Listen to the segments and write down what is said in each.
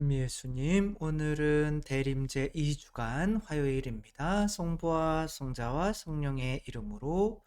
예수님, 오늘은 대림제 2주간 화요일입니다. 성부와 성자와 성령의 이름으로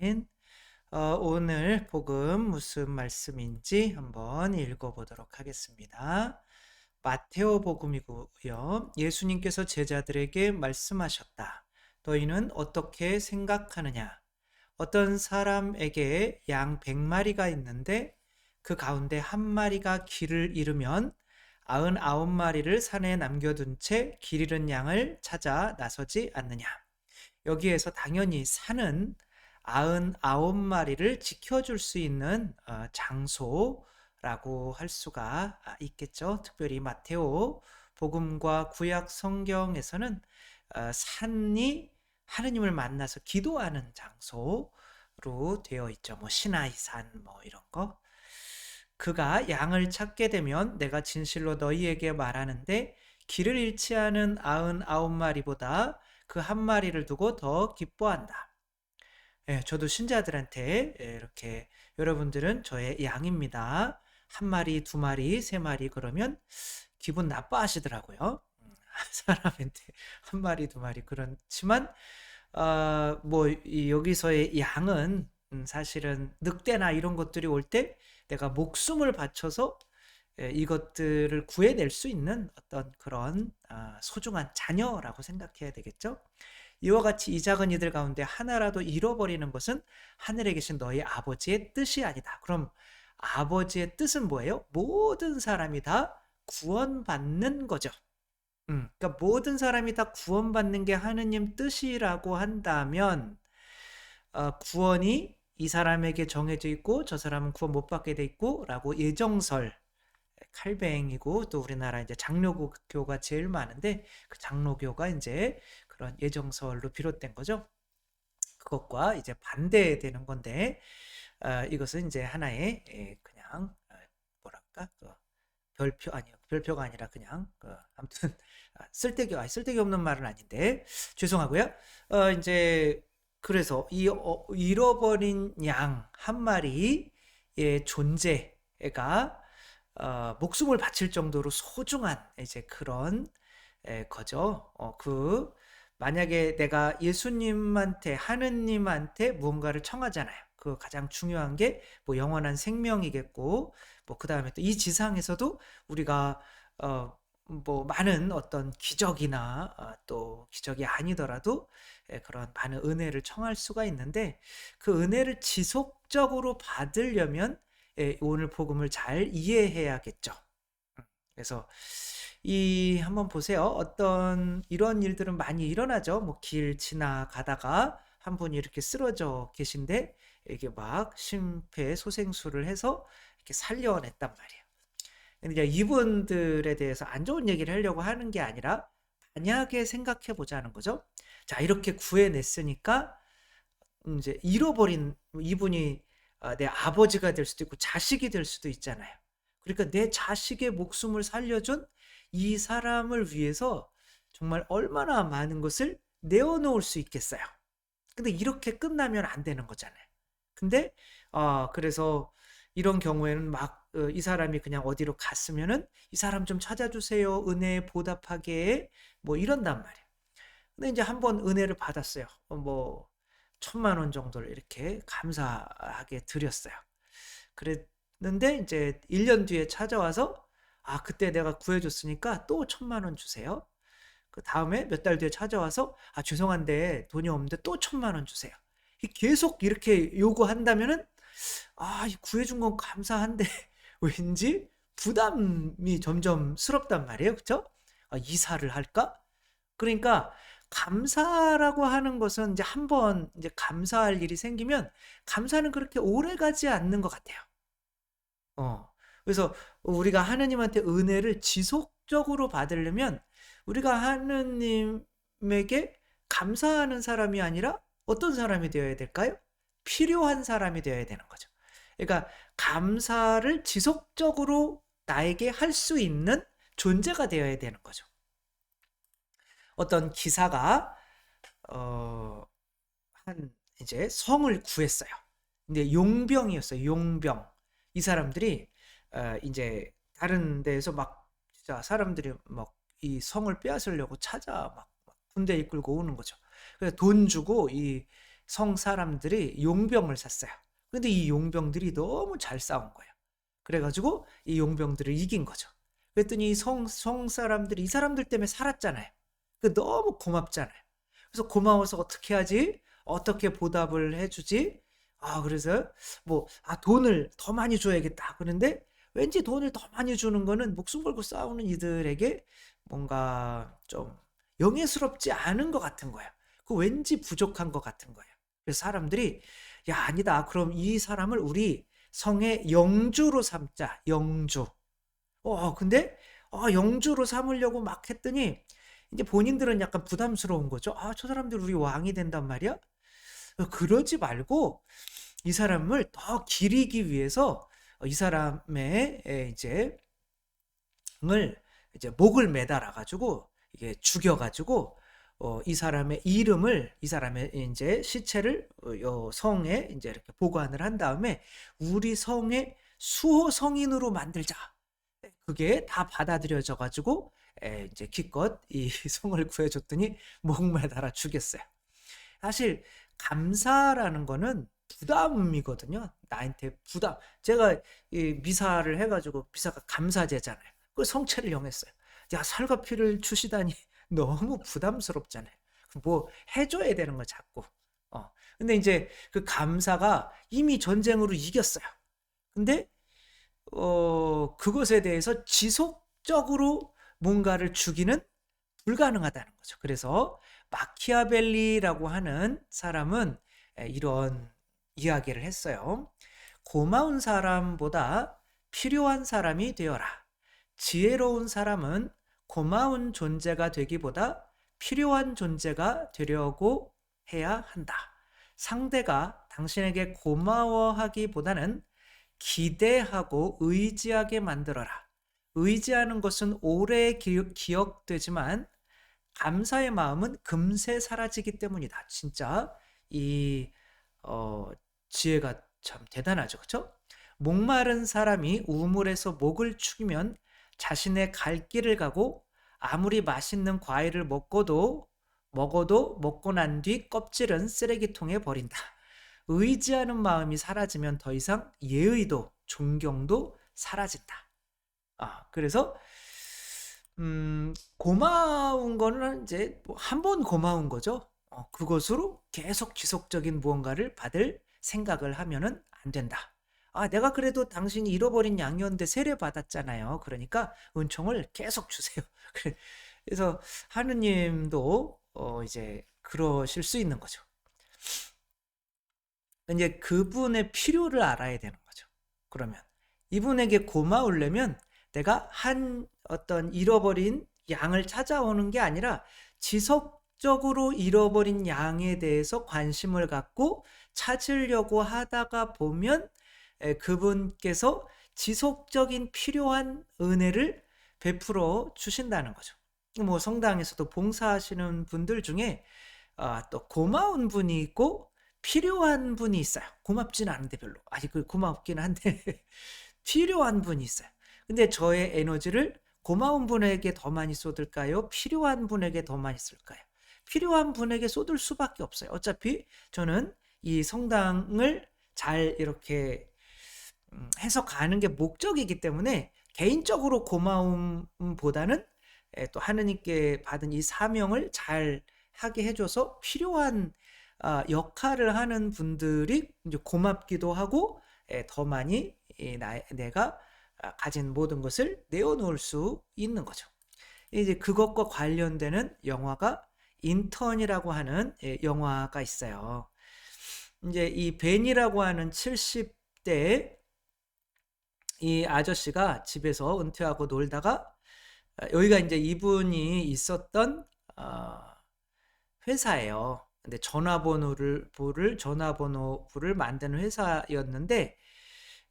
아멘. 어, 오늘 복음 무슨 말씀인지 한번 읽어보도록 하겠습니다. 마테오 복음이고요. 예수님께서 제자들에게 말씀하셨다. 너희는 어떻게 생각하느냐? 어떤 사람에게 양 100마리가 있는데 그 가운데 한 마리가 길을 잃으면 아흔 아홉 마리를 산에 남겨둔 채 길 잃은 양을 찾아 나서지 않느냐. 여기에서 당연히 산은 아흔 아홉 마리를 지켜줄 수 있는 어, 장소라고 할 수가 있겠죠. 특별히 마테오 복음과 구약 성경에서는 어, 산이 하느님을 만나서 기도하는 장소로 되어 있죠. 뭐 시나이 산뭐 이런 거. 그가 양을 찾게 되면 내가 진실로 너희에게 말하는데 길을 잃지 않은 아흔 아홉 마리보다 그 한 마리를 두고 더 기뻐한다. 예, 저도 신자들한테 예, 이렇게 여러분들은 저의 양입니다. 한 마리, 두 마리, 세 마리 그러면 기분 나빠하시더라고요. 음, 사람한테 한 마리, 두 마리 그렇지만 어, 뭐 여기서의 양은 음, 사실은 늑대나 이런 것들이 올 때 내가 목숨을 바쳐서 예, 이것들을 구해낼 수 있는 어떤 그런 아, 소중한 자녀라고 생각해야 되겠죠. 이와 같이 이 작은 이들 가운데 하나라도 잃어버리는 것은 하늘에 계신 너희 아버지의 뜻이 아니다. 그럼 아버지의 뜻은 뭐예요? 모든 사람이 다 구원받는 거죠. 음, 그러니까 모든 사람이 다 구원받는 게 하느님 뜻이라고 한다면 어, 구원이 이 사람에게 정해져 있고 저 사람은 구원 못 받게 돼 있고라고 예정설 칼뱅이고 또 우리나라 이제 장로교가 제일 많은데 그 장로교가 이제 그런 예정설로 비롯된 거죠. 그것과 이제 반대되는 건데 어, 이것은 이제 하나의 예, 그냥 어, 뭐랄까 그 별표 아니요 별표가 아니라 그냥 그 아무튼 아, 쓸데기 아, 쓸데기 없는 말은 아닌데 죄송하고요. 어, 이제 그래서 이 어, 잃어버린 양 한 마리의 존재가 어, 목숨을 바칠 정도로 소중한 이제 그런 에, 거죠. 어, 그 만약에 내가 예수님한테 하느님한테 무언가를 청하잖아요. 그 가장 중요한 게 뭐 영원한 생명이겠고 뭐 그 다음에 또 이 지상에서도 우리가 어, 뭐 많은 어떤 기적이나 어, 또 기적이 아니더라도 예, 그런 많은 은혜를 청할 수가 있는데 그 은혜를 지속적으로 받으려면 예, 오늘 복음을 잘 이해해야겠죠. 음, 그래서 이 한번 보세요. 어떤 이런 일들은 많이 일어나죠. 뭐 길 지나가다가 한 분이 이렇게 쓰러져 계신데 이게 막 심폐소생술을 해서 이렇게 살려냈단 말이에요. 근데 이분들에 대해서 안 좋은 얘기를 하려고 하는 게 아니라 만약에 생각해 보자는 거죠. 자, 이렇게 구해냈으니까 이제 잃어버린 이분이 아, 내 아버지가 될 수도 있고 자식이 될 수도 있잖아요. 그러니까 내 자식의 목숨을 살려준 이 사람을 위해서 정말 얼마나 많은 것을 내어놓을 수 있겠어요. 근데 이렇게 끝나면 안 되는 거잖아요. 근데 어, 그래서 이런 경우에는 막이 사람이 그냥 어디로 갔으면은 이 사람 좀 찾아주세요. 은혜 보답하게 뭐 이런단 말이에요. 근데 이제 한 번 은혜를 받았어요. 어, 뭐 천만 원 정도를 이렇게 감사하게 드렸어요. 그랬는데 이제 1년 뒤에 찾아와서 아 그때 내가 구해줬으니까 또 천만 원 주세요. 그 다음에 몇 달 뒤에 찾아와서 아 죄송한데 돈이 없는데 또 천만 원 주세요. 계속 이렇게 요구한다면은 아 구해준 건 감사한데 왠지 부담이 점점 스럽단 말이에요. 그쵸? 아, 이사를 할까? 그러니까 감사라고 하는 것은 이제 한 번 이제 감사할 일이 생기면 감사는 그렇게 오래 가지 않는 것 같아요. 어. 그래서 우리가 하느님한테 은혜를 지속적으로 받으려면 우리가 하느님에게 감사하는 사람이 아니라 어떤 사람이 되어야 될까요? 필요한 사람이 되어야 되는 거죠. 그러니까 감사를 지속적으로 나에게 할 수 있는 존재가 되어야 되는 거죠. 어떤 기사가 어, 한 이제 성을 구했어요. 근데 용병이었어요. 용병. 이 사람들이 어, 이제 다른 데에서 막 진짜 사람들이 막 이 성을 빼앗으려고 찾아 막, 막 군대 이끌고 오는 거죠. 그래서 돈 주고 이 성 사람들이 용병을 샀어요. 근데 이 용병들이 너무 잘 싸운 거예요. 그래가지고 이 용병들을 이긴 거죠. 그랬더니 성, 성 사람들이 이 사람들 때문에 살았잖아요. 그 너무 고맙잖아요. 그래서 고마워서 어떻게 하지? 어떻게 보답을 해주지? 아, 그래서 뭐, 아, 돈을 더 많이 줘야겠다. 그런데 왠지 돈을 더 많이 주는 거는 목숨 걸고 싸우는 이들에게 뭔가 좀 영예스럽지 않은 것 같은 거예요. 그 왠지 부족한 것 같은 거예요. 그래서 사람들이, 야, 아니다. 그럼 이 사람을 우리 성의 영주로 삼자. 영주. 어, 근데, 어, 영주로 삼으려고 막 했더니, 이제 본인들은 약간 부담스러운 거죠. 아, 저 사람들 우리 왕이 된단 말이야? 어, 그러지 말고 이 사람을 더 기리기 위해서 이 사람의 이제 을 이제 목을 매달아 가지고 이게 죽여 가지고 어, 이 사람의 이름을 이 사람의 이제 시체를 어, 성에 이제 이렇게 보관을 한 다음에 우리 성의 수호 성인으로 만들자. 그게 다 받아들여져 가지고 이제 기껏 이 성을 구해줬더니 목말 달아 죽였어요. 사실 감사라는 거는 부담이거든요. 나한테 부담. 제가 이 미사를 해가지고 미사가 감사제잖아요. 그 성체를 영했어요. 야 살과 피를 주시다니 너무 부담스럽잖아요. 뭐 해줘야 되는 거 자꾸. 어. 근데 이제 그 감사가 이미 전쟁으로 이겼어요. 근데 어 그것에 대해서 지속적으로 뭔가를 주기는 불가능하다는 거죠. 그래서 마키아벨리라고 하는 사람은 이런 이야기를 했어요. 고마운 사람보다 필요한 사람이 되어라. 지혜로운 사람은 고마운 존재가 되기보다 필요한 존재가 되려고 해야 한다. 상대가 당신에게 고마워하기보다는 기대하고 의지하게 만들어라. 의지하는 것은 오래 기억되지만 감사의 마음은 금세 사라지기 때문이다. 진짜 이 어, 지혜가 참 대단하죠. 그렇죠? 목마른 사람이 우물에서 목을 축이면 자신의 갈 길을 가고 아무리 맛있는 과일을 먹고도 먹어도 먹고 난 뒤 껍질은 쓰레기통에 버린다. 의지하는 마음이 사라지면 더 이상 예의도 존경도 사라진다. 아, 그래서 음, 고마운 거는 이제 뭐 한번 고마운 거죠. 어, 그것으로 계속 지속적인 무언가를 받을 생각을 하면은 안 된다. 아, 내가 그래도 당신이 잃어버린 양이었는데 세례 받았잖아요. 그러니까 은총을 계속 주세요. 그래서 하느님도 어, 이제 그러실 수 있는 거죠. 이제 그분의 필요를 알아야 되는 거죠. 그러면 이분에게 고마우려면 내가 한 어떤 잃어버린 양을 찾아오는 게 아니라 지속적으로 잃어버린 양에 대해서 관심을 갖고 찾으려고 하다가 보면 그분께서 지속적인 필요한 은혜를 베풀어 주신다는 거죠. 뭐 성당에서도 봉사하시는 분들 중에 아, 또 고마운 분이 있고 필요한 분이 있어요. 고맙진 않은데 별로. 아니 그 고맙긴 한데 필요한 분이 있어요. 근데 저의 에너지를 고마운 분에게 더 많이 쏟을까요? 필요한 분에게 더 많이 쓸까요? 필요한 분에게 쏟을 수밖에 없어요. 어차피 저는 이 성당을 잘 이렇게 음, 해석하는 게 목적이기 때문에 개인적으로 고마움보다는 또 하느님께 받은 이 사명을 잘 하게 해줘서 필요한 아, 역할을 하는 분들이 이제 고맙기도 하고 더 많이 내가 아, 가진 모든 것을 내어놓을 수 있는 거죠. 이제 그것과 관련되는 영화가 인턴이라고 하는 예, 영화가 있어요. 이제 이 벤이라고 하는 70대 이 아저씨가 집에서 은퇴하고 놀다가 아, 여기가 이제 이분이 있었던 어, 회사예요. 근데 전화번호를 전화번호부를 만드는 회사였는데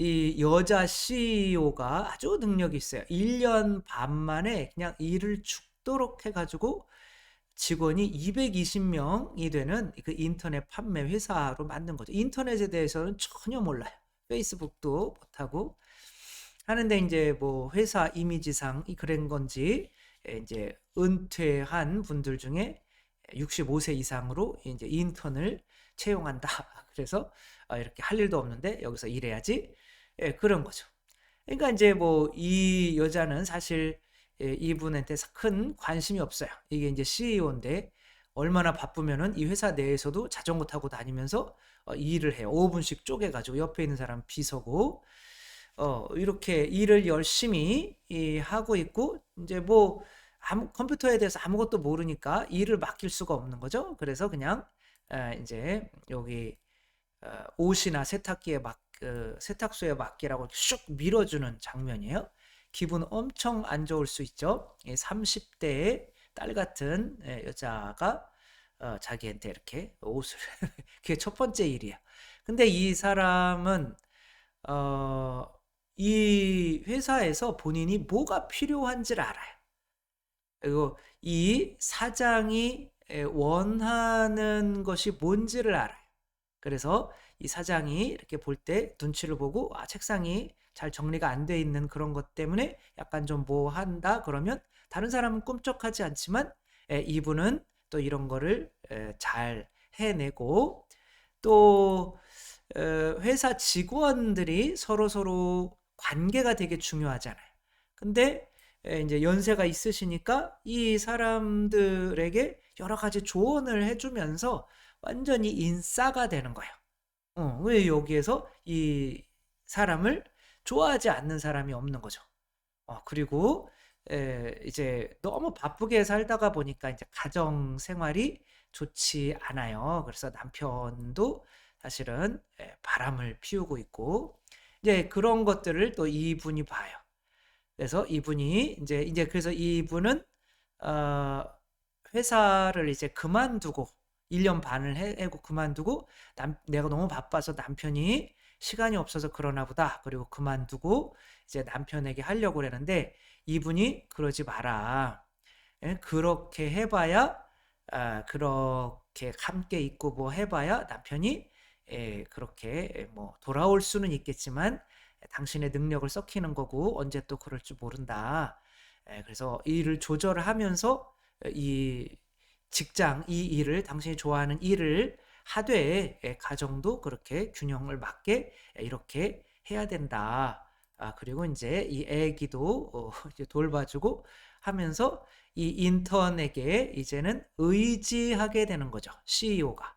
이 여자 CEO가 아주 능력이 있어요. 1년 반 만에 그냥 일을 죽도록 해가지고 직원이 220명이 되는 그 인터넷 판매 회사로 만든 거죠. 인터넷에 대해서는 전혀 몰라요. 페이스북도 못하고. 하는데 이제 뭐 회사 이미지상 이 그런 건지 에, 이제 은퇴한 분들 중에 65세 이상으로 이제 인턴을 채용한다. 그래서 어, 이렇게 할 일도 없는데 여기서 일해야지. 예, 그런 거죠. 그러니까 이제 뭐 이 여자는 사실 예, 이분한테 큰 관심이 없어요. 이게 이제 CEO인데 얼마나 바쁘면은 이 회사 내에서도 자전거 타고 다니면서 어, 일을 해요. 5분씩 쪼개가지고 옆에 있는 사람 비서고 어, 이렇게 일을 열심히 이, 하고 있고 이제 뭐 아무, 컴퓨터에 대해서 아무것도 모르니까 일을 맡길 수가 없는 거죠. 그래서 그냥 에, 이제 여기 어, 옷이나 세탁기에 막 그, 세탁소에 맡기라고 슉 밀어주는 장면이에요. 기분 엄청 안 좋을 수 있죠. 30대의 딸 같은 예, 여자가 어, 자기한테 이렇게 옷을 그게 첫 번째 일이에요. 근데 이 사람은 어, 이 회사에서 본인이 뭐가 필요한지를 알아요. 그리고 이 사장이 원하는 것이 뭔지를 알아요. 그래서 이 사장이 이렇게 볼 때 눈치를 보고 아 책상이 잘 정리가 안 돼 있는 그런 것 때문에 약간 좀 뭐 한다 그러면 다른 사람은 꿈쩍하지 않지만 에, 이분은 또 이런 거를 에, 잘 해내고 또 에, 회사 직원들이 서로 서로 관계가 되게 중요하잖아요. 근데 에, 이제 연세가 있으시니까 이 사람들에게 여러 가지 조언을 해주면서 완전히 인싸가 되는 거예요. 어, 왜 여기에서 이 사람을 좋아하지 않는 사람이 없는 거죠. 어, 그리고 에, 이제 너무 바쁘게 살다가 보니까 이제 가정 생활이 좋지 않아요. 그래서 남편도 사실은 에, 바람을 피우고 있고 이제 그런 것들을 또 이분이 봐요. 그래서 이분이 이제 이제 그래서 이분은 어, 회사를 이제 그만두고 1년 반을 해고 그만두고 남, 내가 너무 바빠서 남편이 시간이 없어서 그러나 보다. 그리고 그만두고 이제 남편에게 하려고 그러는데 이분이 그러지 마라. 예? 그렇게 해봐야 아, 그렇게 함께 있고 뭐 해봐야 남편이 예, 그렇게 뭐 돌아올 수는 있겠지만 당신의 능력을 썩히는 거고 언제 또 그럴 줄 모른다. 예, 그래서 일을 조절하면서 이 직장 이 일을 당신이 좋아하는 일을 하되 예, 가정도 그렇게 균형을 맞게 이렇게 해야 된다. 아, 그리고 이제 이 애기도 어, 이제 돌봐주고 하면서 이 인턴에게 이제는 의지하게 되는 거죠. CEO가.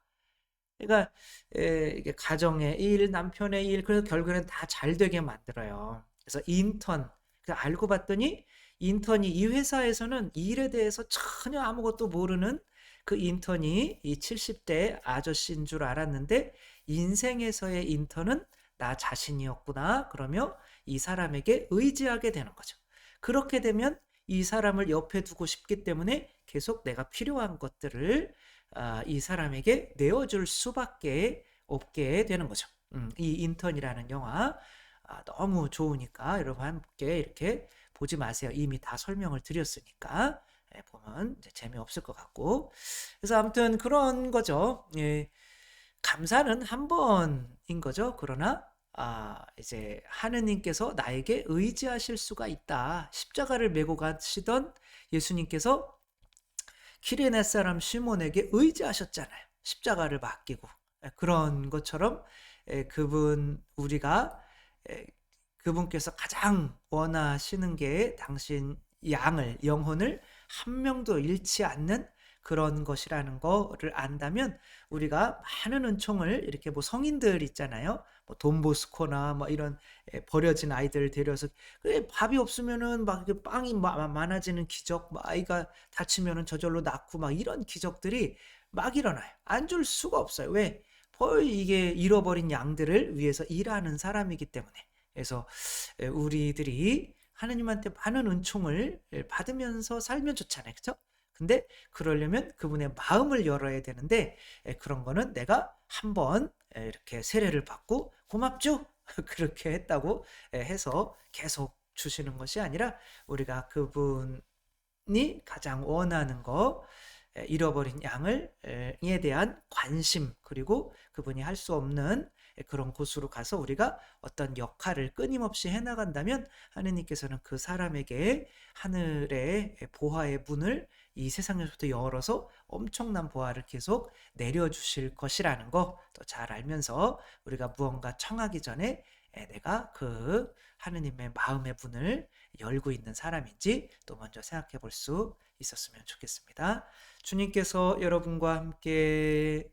그러니까 에, 이게 가정의 일, 남편의 일, 그래서 결국에는 다 잘 되게 만들어요. 그래서 인턴, 알고 봤더니 인턴이 이 회사에서는 일에 대해서 전혀 아무것도 모르는 그 인턴이 이 70대 아저씨인 줄 알았는데 인생에서의 인턴은 나 자신이었구나. 그러며 이 사람에게 의지하게 되는 거죠. 그렇게 되면 이 사람을 옆에 두고 싶기 때문에 계속 내가 필요한 것들을 아, 이 사람에게 내어줄 수밖에 없게 되는 거죠. 음, 이 인턴이라는 영화 아, 너무 좋으니까 여러분 함께 이렇게 보지 마세요. 이미 다 설명을 드렸으니까 예, 보면 재미없을 것 같고 그래서 아무튼 그런 거죠. 예, 감사는 한 번인 거죠. 그러나 아, 이제 하느님께서 나에게 의지하실 수가 있다. 십자가를 메고 가시던 예수님께서 키레네 사람 시몬에게 의지하셨잖아요. 십자가를 맡기고 예, 그런 것처럼 예, 그분 우리가 예, 그분께서 가장 원하시는 게 당신 양을 영혼을 한 명도 잃지 않는 그런 것이라는 거를 안다면 우리가 많은 은총을 이렇게 뭐 성인들 있잖아요. 뭐 돈보스코나 뭐 이런 예, 버려진 아이들 데려서 그 밥이 없으면은 막 빵이 많아지는 기적, 뭐 아이가 다치면은 저절로 낫고 막 이런 기적들이 막 일어나요. 안 줄 수가 없어요. 왜? 벌 이게 잃어버린 양들을 위해서 일하는 사람이기 때문에. 그래서 예, 우리들이 하느님한테 많은 은총을 받으면서 살면 좋잖아요. 그죠? 근데 그러려면 그분의 마음을 열어야 되는데 그런 거는 내가 한번 이렇게 세례를 받고 고맙죠? 그렇게 했다고 해서 계속 주시는 것이 아니라 우리가 그분이 가장 원하는 거 잃어버린 양을에 대한 관심 그리고 그분이 할 수 없는 그런 곳으로 가서 우리가 어떤 역할을 끊임없이 해나간다면 하느님께서는 그 사람에게 하늘의 보화의 문을 이 세상에서부터 열어서 엄청난 보화를 계속 내려주실 것이라는 거 또 잘 알면서 우리가 무언가 청하기 전에 내가 그 하느님의 마음의 문을 열고 있는 사람인지 또 먼저 생각해 볼 수 있었으면 좋겠습니다. 주님께서 여러분과 함께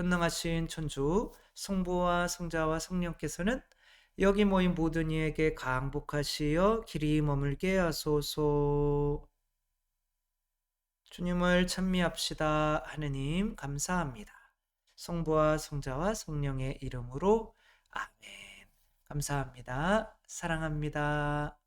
전능하신 천주 성부와 성자와 성령께서는 여기 모인 모든 이에게 강복하시어 길이 머물게 하소서. 주님을 찬미합시다. 하느님 감사합니다. 성부와 성자와 성령의 이름으로 아멘. 감사합니다. 사랑합니다.